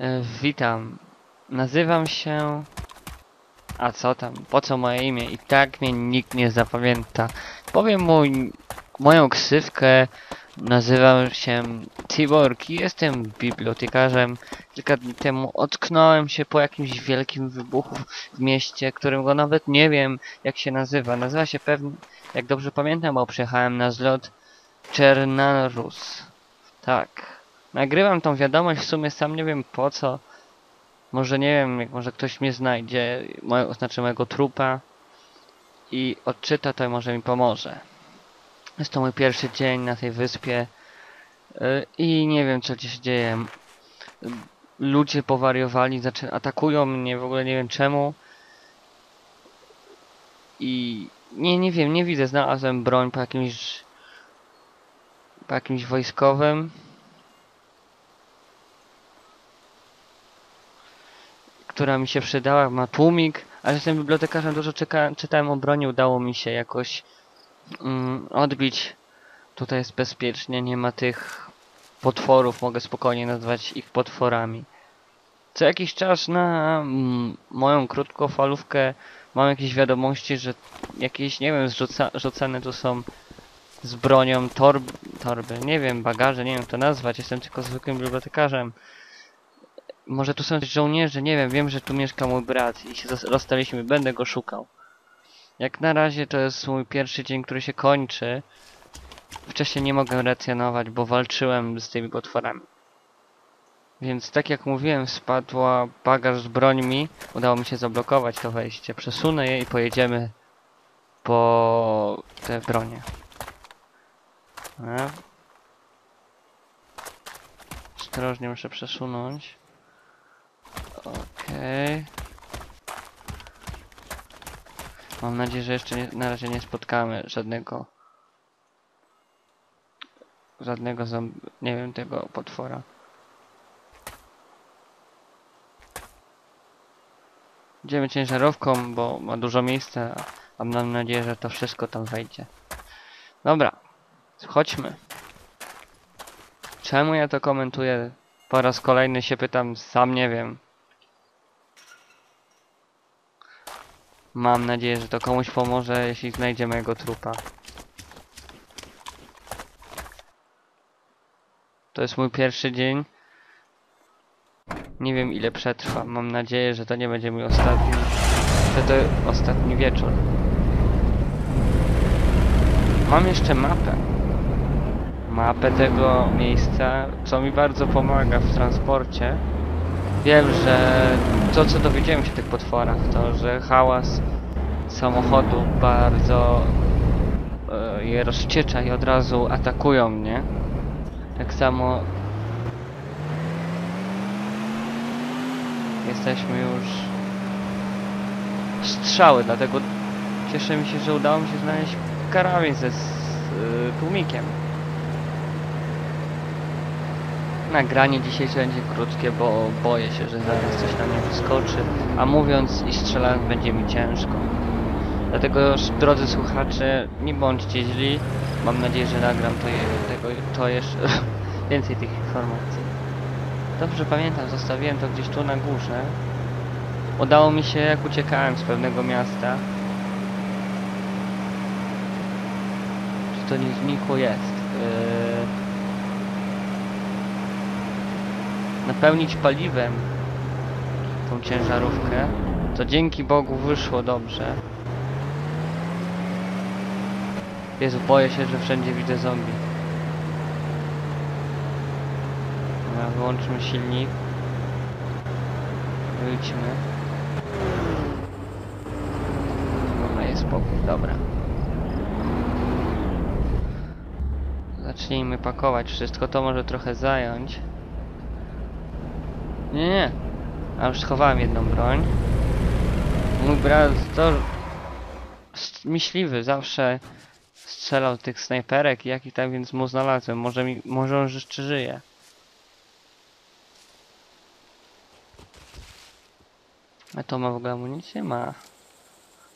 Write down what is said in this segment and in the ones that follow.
E, Witam. Nazywam się... A co tam? Po co moje imię? I tak mnie nikt nie zapamięta. Powiem moją ksywkę. Nazywam się Tiborg i jestem bibliotekarzem. Kilka dni temu ocknąłem się po jakimś wielkim wybuchu w mieście, którym go nawet nie wiem jak się nazywa. Nazywa się pewnie, jak dobrze pamiętam, bo przyjechałem na zlot Czernarus. Tak. Nagrywam tą wiadomość w sumie sam nie wiem po co. Może nie wiem, jak może ktoś mnie znajdzie, moje, znaczy mojego trupa i odczyta, to może mi pomoże. Jest to mój pierwszy dzień na tej wyspie y, i nie wiem co się dzieje. Ludzie powariowali, zaczę- atakują mnie, w ogóle nie wiem czemu. I nie, nie wiem, nie widzę, znalazłem broń po jakimś po jakimś wojskowym. Która mi się przydała, ma tłumik, a że jestem bibliotekarzem, dużo czytałem o broni, udało mi się jakoś mm, odbić. Tutaj jest bezpiecznie, nie ma tych potworów, mogę spokojnie nazwać ich potworami. Co jakiś czas na mm, moją krótkofalówkę mam jakieś wiadomości, że jakieś, nie wiem, zrzuca, rzucane tu są z bronią torb, torby, nie wiem, bagaże, nie wiem jak to nazwać, jestem tylko zwykłym bibliotekarzem. Może tu są żołnierze, nie wiem, wiem, że tu mieszka mój brat i się rozstaliśmy, będę go szukał. Jak na razie to jest mój pierwszy dzień, który się kończy. Wcześniej nie mogę racjonować, bo walczyłem z tymi potworami. Więc tak jak mówiłem, spadła bagaż z brońmi. Udało mi się zablokować to wejście. Przesunę je i pojedziemy po te bronie. Ostrożnie muszę przesunąć. Okej. Mam nadzieję, że jeszcze nie, na razie nie spotkamy żadnego żadnego zomb- nie wiem tego potwora. Idziemy ciężarówką, bo ma dużo miejsca, a mam nadzieję, że to wszystko tam wejdzie. Dobra, chodźmy. Czemu ja to komentuję? Po raz kolejny się pytam, sam nie wiem. Mam nadzieję, że to komuś pomoże, jeśli znajdzie mojego trupa. To jest mój pierwszy dzień. Nie wiem ile przetrwa. Mam nadzieję, że to nie będzie mój ostatni. Że to ostatni wieczór. Mam jeszcze mapę. Mapę tego miejsca, co mi bardzo pomaga w transporcie. Wiem, że to co dowiedziałem się o tych potworach, to że hałas samochodu bardzo e, je rozciecza i od razu atakują mnie. Tak samo jesteśmy już strzały, dlatego cieszę mi się, że udało mi się znaleźć karabin ze s- y, tłumikiem. Nagranie dzisiejsze będzie krótkie, bo boję się, że zaraz coś na mnie wyskoczy, a mówiąc i strzelając będzie mi ciężko. Dlatego, drodzy słuchacze, nie bądźcie źli. Mam nadzieję, że nagram to, je, tego, to jeszcze więcej tych informacji. Dobrze pamiętam, zostawiłem to gdzieś tu na górze. Udało mi się, jak uciekałem z pewnego miasta. Czy to nie znikło? Jest. Yy... Napełnić paliwem tą ciężarówkę. To dzięki Bogu wyszło dobrze. Jezu, boję się, że wszędzie widzę zombie. Dobra, wyłączmy silnik. Wyjdźmy. Dobra, jest spokój, dobra. Zacznijmy pakować wszystko, to może trochę zająć. Nie, nie. A już schowałem jedną broń. Mój brat to... Myśliwy, zawsze strzelał tych snajperek jaki tam więc mu znalazłem. Może mi, może on jeszcze żyje. A to ma w ogóle amunicję? Ma.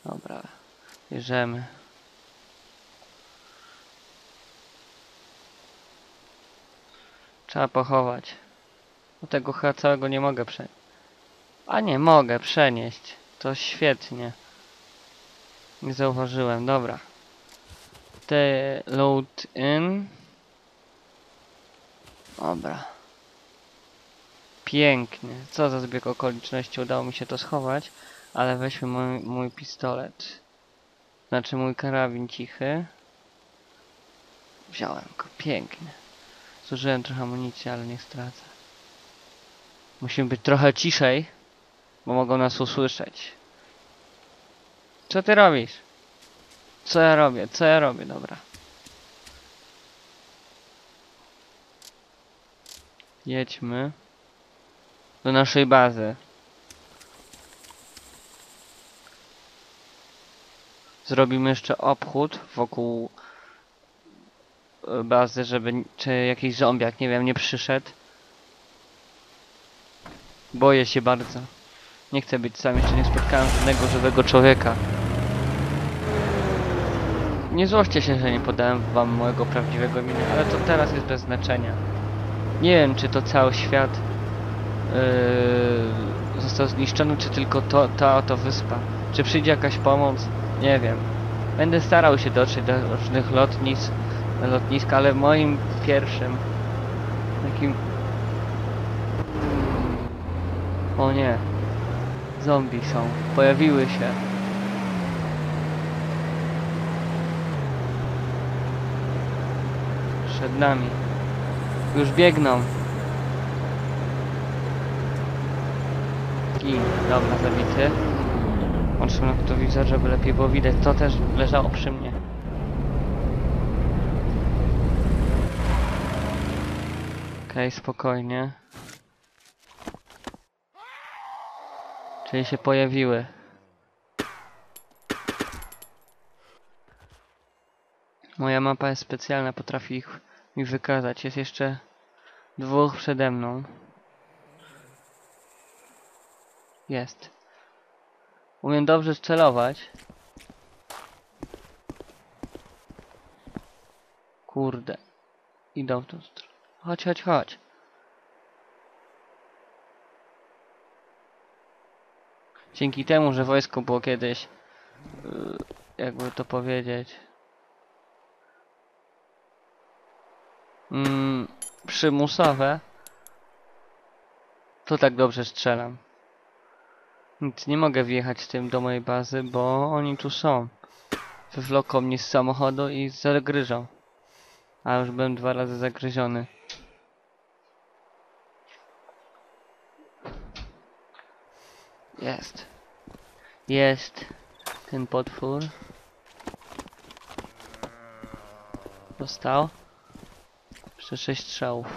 Dobra. Bierzemy. Trzeba pochować. Bo tego chyba całego nie mogę przenieść. A nie, mogę przenieść. To świetnie. Nie zauważyłem, dobra. Te load in. Dobra. Pięknie. Co za zbieg okoliczności udało mi się to schować. Ale weźmy mój, mój pistolet. Znaczy mój karabin cichy. Wziąłem go. Pięknie. Zużyłem trochę amunicji, ale nie stracę. Musimy być trochę ciszej, bo mogą nas usłyszeć. Co ty robisz? Co ja robię? Co ja robię? Dobra. Jedźmy do naszej bazy. Zrobimy jeszcze obchód wokół e, bazy, żeby czy jakiś zombiak, nie wiem, nie przyszedł. Boję się bardzo. Nie chcę być sam, jeszcze nie spotkałem żadnego żywego człowieka. Nie złoście się, że nie podałem wam mojego prawdziwego imienia, ale to teraz jest bez znaczenia. Nie wiem, czy to cały świat yy, został zniszczony, czy tylko to, ta oto wyspa. Czy przyjdzie jakaś pomoc? Nie wiem. Będę starał się dotrzeć do różnych lotnisk, lotnisk ale moim pierwszym takim... O nie. Zombie są. Pojawiły się. Przed nami. Już biegną. I dobra, zabity. Łączmy noktowizor, żeby lepiej było widać. To też leżało przy mnie. Okej, spokojnie. Czyli się pojawiły. Moja mapa jest specjalna, potrafi ich mi wykazać. Jest jeszcze dwóch przede mną. Jest. Umiem dobrze strzelować. Kurde. Idą w tą stronę. Chodź, chodź, chodź. Dzięki temu, że wojsko było kiedyś, yy, jakby to powiedzieć, mm, przymusowe, to tak dobrze strzelam. Nic nie mogę wjechać tym do mojej bazy, bo oni tu są. Wywloką mnie z samochodu i zagryżą. A już byłem dwa razy zagryziony. Jest. Jest ten potwór. Dostał. Jeszcze sześć strzałów.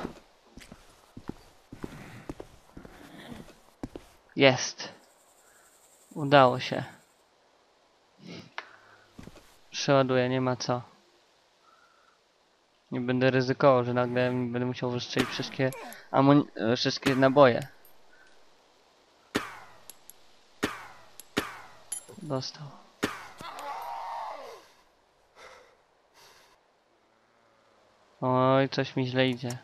Jest. Udało się. Przeładuję, nie ma co. Nie będę ryzykował, że nagle będę musiał wystrzelić wszystkie e, wszystkie naboje. Dostał. Oj, coś mi źle idzie.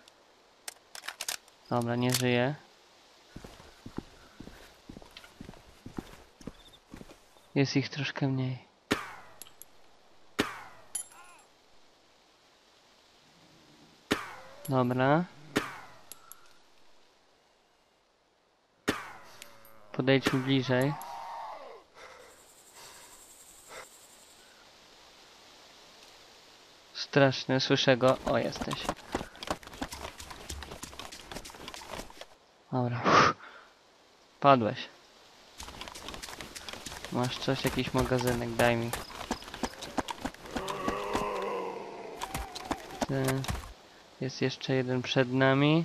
Dobra, nie żyje. Jest ich troszkę mniej. Dobra. Podejdźmy bliżej. Straszny, słyszę go. O, jesteś. Dobra. Uff. Padłeś. Masz coś, jakiś magazynek, daj mi. Ty. Jest jeszcze jeden przed nami.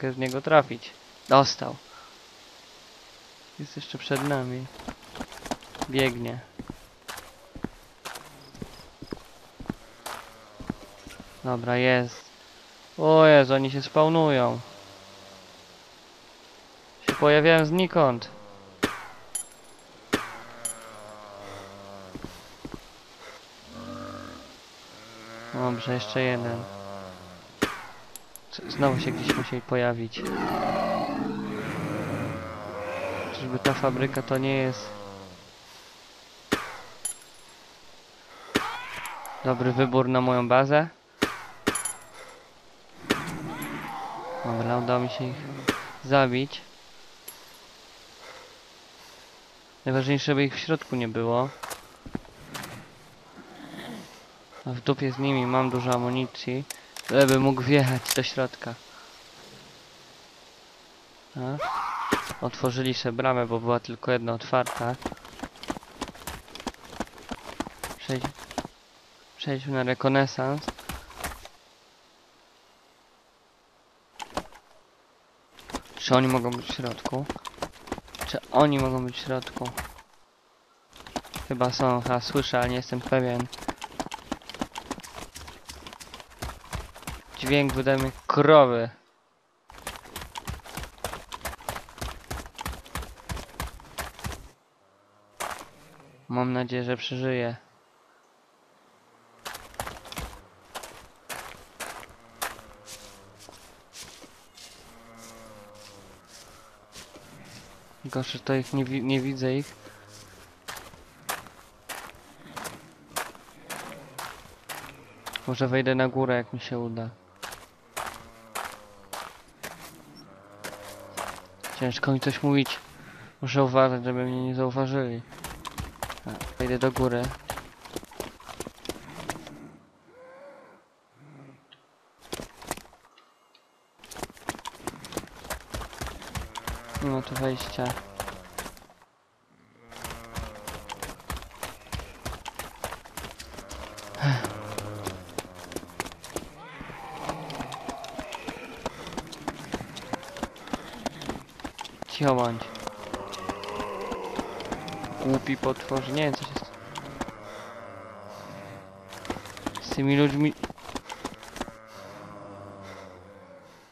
mogę w niego trafić. Dostał. Jest jeszcze przed nami. Biegnie. Dobra, jest. O Jezu, oni się spawnują. Się pojawiają znikąd. Dobrze, jeszcze jeden. Znowu się gdzieś musieli pojawić. Czyżby ta fabryka to nie jest... Dobry wybór na moją bazę. Dobra, udało mi się ich zabić. Najważniejsze, żeby ich w środku nie było. W dupie z nimi mam dużo amunicji, żeby mógł wjechać do środka. A? Otworzyli sobie bramę, bo była tylko jedna otwarta. Przejdź... Przejdźmy na rekonesans. Czy oni mogą być w środku? Czy oni mogą być w środku? Chyba są, chyba słyszę, ale nie jestem pewien. Dźwięk wydaje mi krowy. Mam nadzieję, że przeżyję. Gorsze to ich nie, wi nie widzę ich. Może wejdę na górę jak mi się uda. Ciężko mi coś mówić. Muszę uważać, żeby mnie nie zauważyli. Wejdę do góry. Nie ma tu Głupi potworzy. Nie wiem co się z... z tymi ludźmi...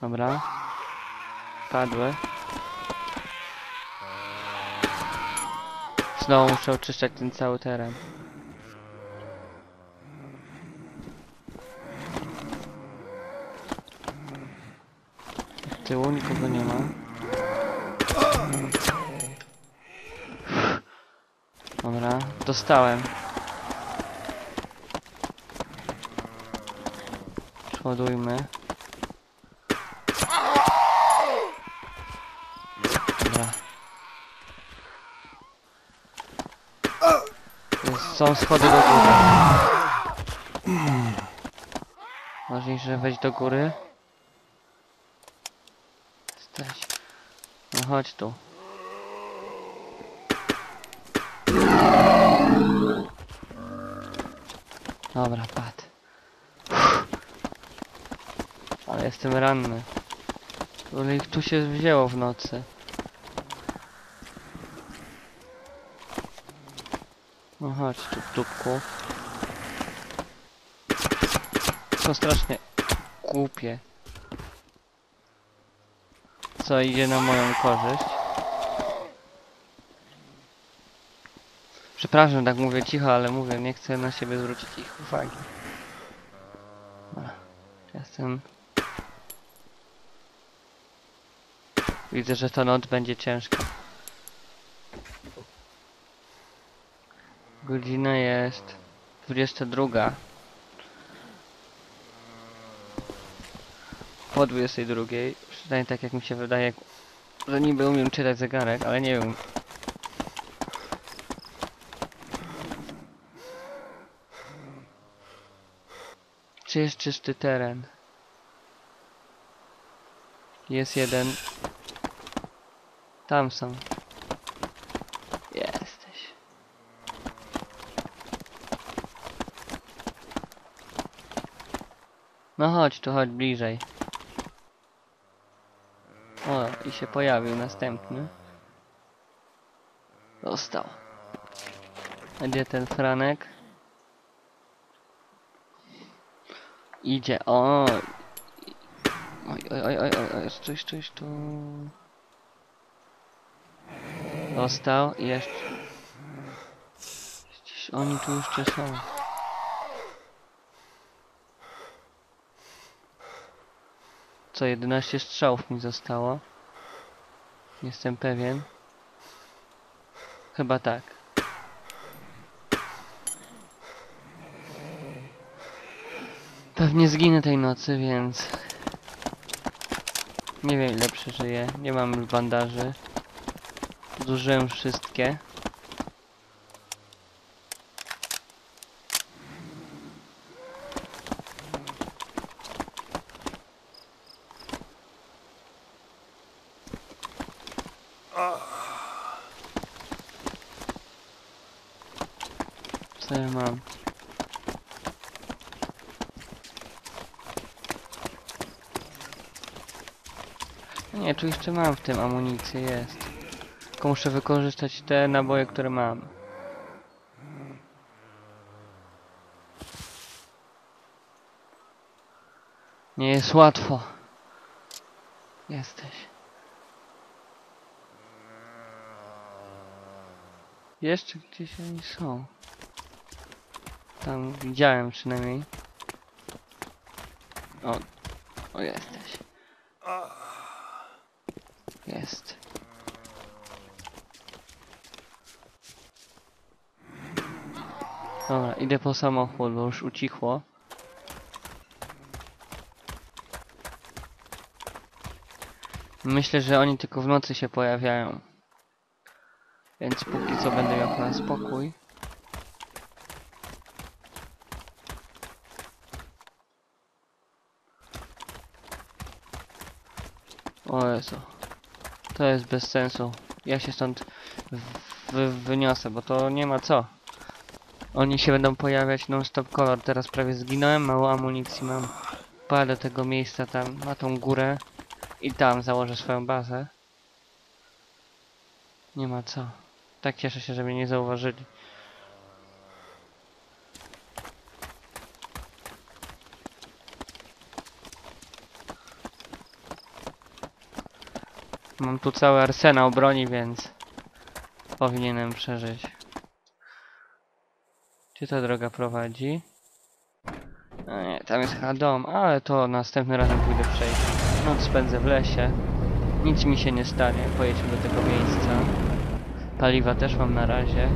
Dobra. Padły. Znowu muszę oczyszczać ten cały teren. Tyłu nikogo nie ma. Dobra, dostałem. Przeładujmy. Są schody do góry. Ważniejsze wejść do góry. Jesteś. No chodź tu. Dobra, pad. Ale jestem ranny. Ale ich tu się wzięło w nocy. No chodź tu, dupku. To strasznie głupie. Co idzie na moją korzyść. Przepraszam, tak mówię cicho, ale mówię, nie chcę na siebie zwrócić ich uwagi. Jestem... Widzę, że ta noc będzie ciężka. Godzina jest 22. Po 22. Przynajmniej tak jak mi się wydaje, że niby umiem czytać zegarek, ale nie wiem. Czy jest czysty teren? Jest jeden. Tam są. Jesteś. No chodź tu, chodź bliżej. O, i się pojawił następny. Dostał. Gdzie ten Franek? Idzie, o. Oj, oj, oj, oj, oj, jest coś, coś tu. Dostał, jeszcze. Gdzieś oni tu jeszcze są. Co, 11 strzałów mi zostało? Jestem pewien. Chyba tak. Pewnie zginę tej nocy, więc... Nie wiem ile przeżyję. Nie mam bandaży. Zużyłem wszystkie. Co ja mam? Jeszcze mam w tym amunicję, jest. Tylko muszę wykorzystać te naboje, które mam. Nie jest łatwo. Jesteś. Jeszcze gdzieś oni są. Tam widziałem przynajmniej. O, o jesteś. Jest. Dobra, idę po samochód, bo już ucichło. Myślę, że oni tylko w nocy się pojawiają. Więc póki co będę miał na spokój. O Jezu. To jest bez sensu. Ja się stąd wy wyniosę, bo to nie ma co. Oni się będą pojawiać non-stop kolor. Teraz prawie zginąłem, mało amunicji mam. Palę do tego miejsca tam, na tą górę. I tam założę swoją bazę. Nie ma co. Tak cieszę się, że mnie nie zauważyli. Mam tu cały arsenał broni, więc powinienem przeżyć. Gdzie ta droga prowadzi? No nie, tam jest chyba dom, ale to następnym razem pójdę przejść. Noc spędzę w lesie. Nic mi się nie stanie, pojedźmy do tego miejsca. Paliwa też mam na razie.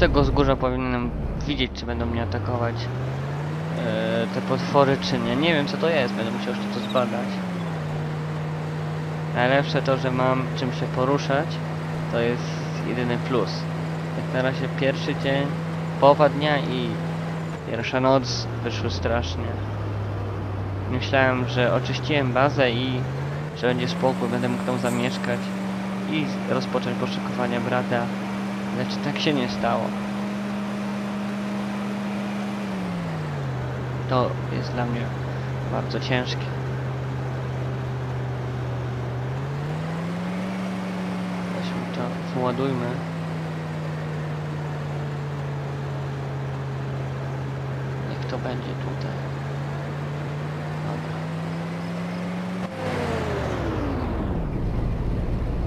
Tego wzgórza powinienem widzieć, czy będą mnie atakować e, te potwory, czy nie. Nie wiem, co to jest, będę musiał jeszcze to zbadać. Najlepsze to, że mam czym się poruszać, to jest jedyny plus. Jak na razie pierwszy dzień, połowa dnia i pierwsza noc wyszły strasznie. Myślałem, że oczyściłem bazę i że będzie spokój, będę mógł tam zamieszkać i rozpocząć poszukiwania brata, lecz tak się nie stało. To jest dla mnie bardzo ciężkie. Weźmy to, wyładujmy. Niech to będzie tutaj. Dobra.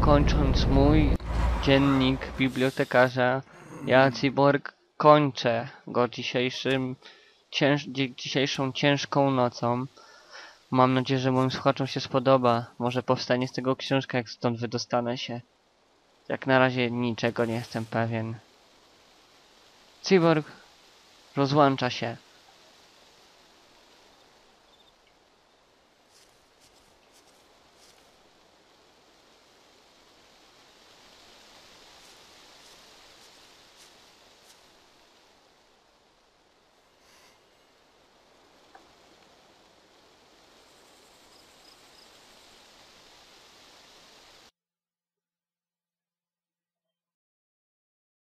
Kończąc mój dziennik bibliotekarza, ja Cyborg kończę go dzisiejszym cięż dzi dzisiejszą ciężką nocą. Mam nadzieję, że moim słuchaczom się spodoba. Może powstanie z tego książka, jak stąd wydostanę się. Jak na razie niczego nie jestem pewien. Cyborg rozłącza się.